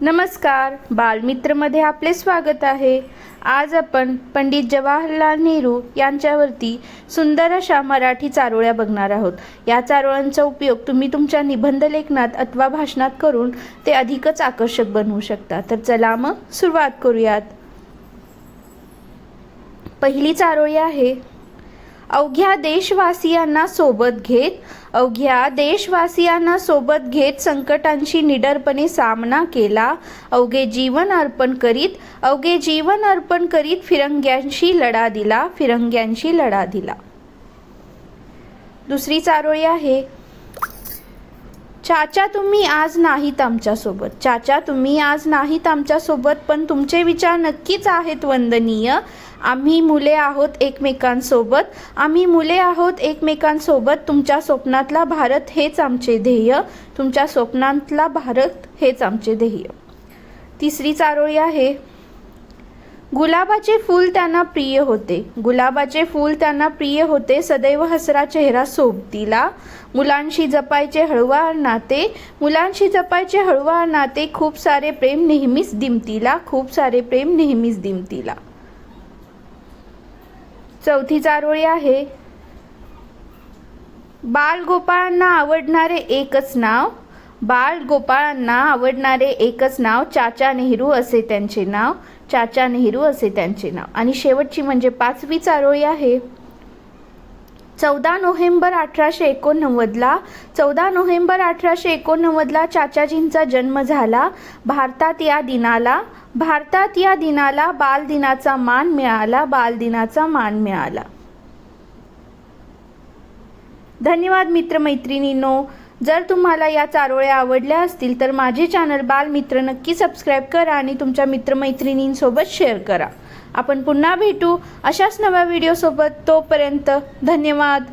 नमस्कार बालमित्रमध्ये आपले स्वागत आहे. आज आपण पंडित जवाहरलाल नेहरू यांच्यावरती सुंदर अशा मराठी चारोळ्या बघणार आहोत. या चारोळ्यांचा उपयोग तुम्ही तुमच्या निबंध लेखनात अथवा भाषणात करून ते अधिकच आकर्षक बनवू शकता. तर चला मग सुरुवात करूयात. पहिली चारोळी आहे अवघ्या देशवासियांना सोबत घेत अवघ्या देशवासियांना सोबत घेत संकटांशी निडरपणे सामना केला अवघे जीवन अर्पण करीत अवघे जीवन अर्पण करीत फिरंग्यांशी लढा दिला फिरंग्यांशी लढा दिला. दुसरी चारोळी आहे. चाचा तुम्ही आज नाहीत आमच्यासोबत. चाचा तुम्ही आज नाहीत आमच्यासोबत पण तुमचे विचार नक्कीच आहेत वंदनीय. आम्ही मुले आहोत एकमेकांसोबत. आम्ही मुले आहोत एकमेकांसोबत. तुमच्या स्वप्नातला भारत हेच आमचे ध्येय. तुमच्या स्वप्नातला भारत हेच आमचे ध्येय. तिसरी चारोळी आहे. गुलाबाचे फूल त्यांना प्रिय होते. गुलाबाचे फूल त्यांना प्रिय होते. सदैव हसरा चेहरा सोबतीला. मुलांशी जपायचे हळुवार नाते. मुलांशी जपायचे हळुवार नाते. खूप सारे प्रेम नेहमीच दिमतीला. खूप सारे प्रेम नेहमीच दिमतीला. चौथी चारोळी आहे. बालगोपाळांना आवडणारे एकच नाव. बाळ गोपाळांना आवडणारे एकच नाव चाचा नेहरू असे त्यांचे नाव. चाचा नेहरू असे त्यांचे नाव. आणि शेवटची म्हणजे पाचवी चारोळी आहे. चौदा नोव्हेंबर अठराशे एकोणनव्वदला चौदा नोव्हेंबर अठराशे एकोणनव्वदला चाचाजींचा जन्म झाला. भारतात या दिनाला भारतात या दिनाला बालदिनाचा मान मिळाला बालदिनाचा मान मिळाला. धन्यवाद मित्रमैत्रिणींनो. जर तुम्हाला या चारोळ्या आवडल्या असतील तर माझे चॅनल बालमित्र नक्की सबस्क्राईब करा आणि तुमच्या मित्रमैत्रिणींसोबत शेअर करा. आपण पुन्हा भेटू अशाच नव्या व्हिडिओसोबत तोपर्यंत धन्यवाद.